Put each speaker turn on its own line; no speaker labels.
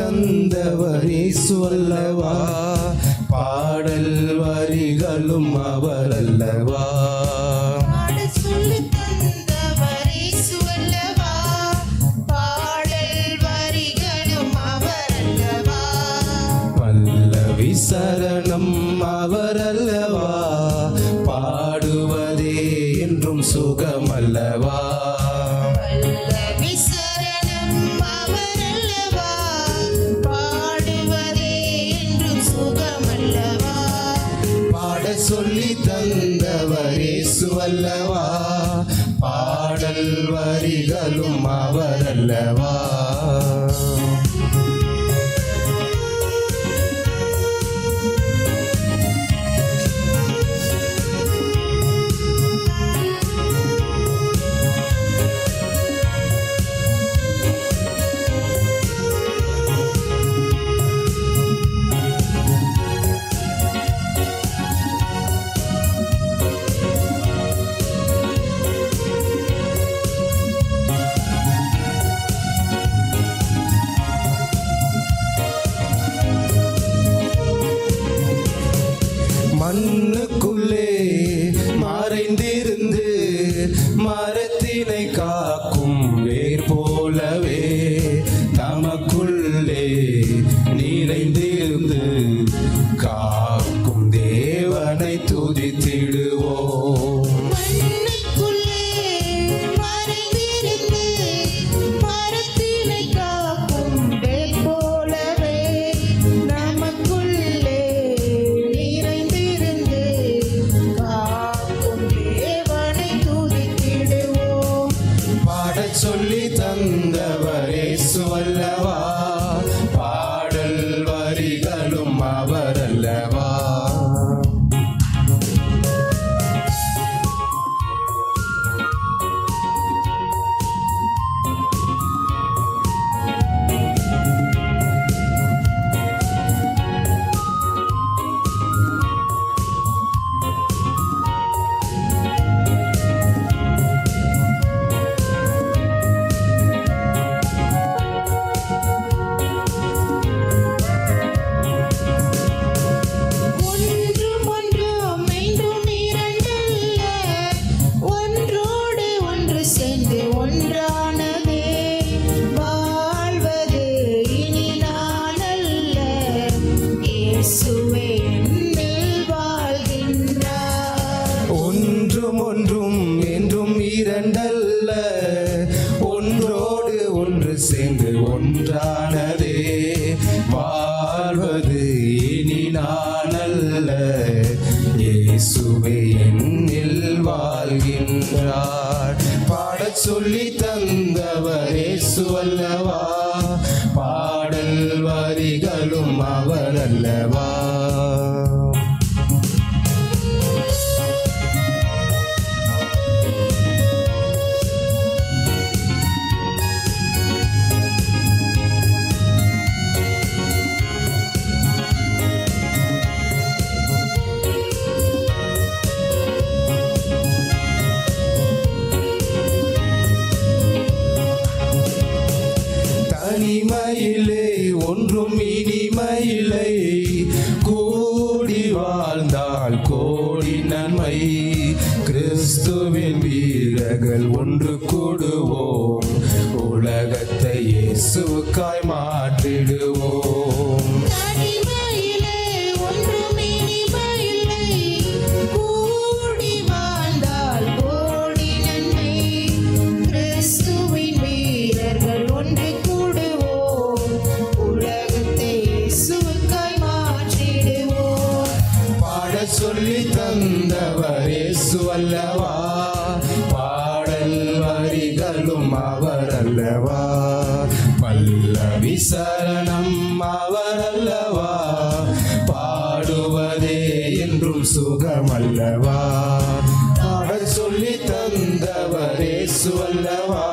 தந்தவர் இயேசு அல்லவா? பாடல் வரிகளும் அவர் அல்லவா?
பாட சொல்லி தந்தவர் இயேசு அல்லவா?
சொல்லி தந்தவரே சுவல்லவா பாடல் வரிகளும் அவரல்லவா. நிறைந்திருந்து காக்கும் தேவனை துதித்திடுவோம்.
மண்ணுக்குள்ளே வாழ்வது இனி நான் இயேசுவே என்னில் வாழ்கின்றார்.
பாடச் சொல்லி தந்தவர் இயேசு அல்லவா பாடல் வரிகளும் அவர் அல்லவா கோடி நன்மை. கிறிஸ்துவின் வீரர்கள் ஒன்று கூடுவோம். உலகத்தை இயேசுக்காய் மாற்றிடுவோம். சொல்லி தந்தவர் இயேசு அல்லவா பாடல் வரிகளும் அவர் அல்லவா பல்லவி சரணம் அவர் அல்லவா பாடுவதே என்றும் சுகம் அல்லவா பாட சொல்லி தந்தவர் இயேசு அல்லவா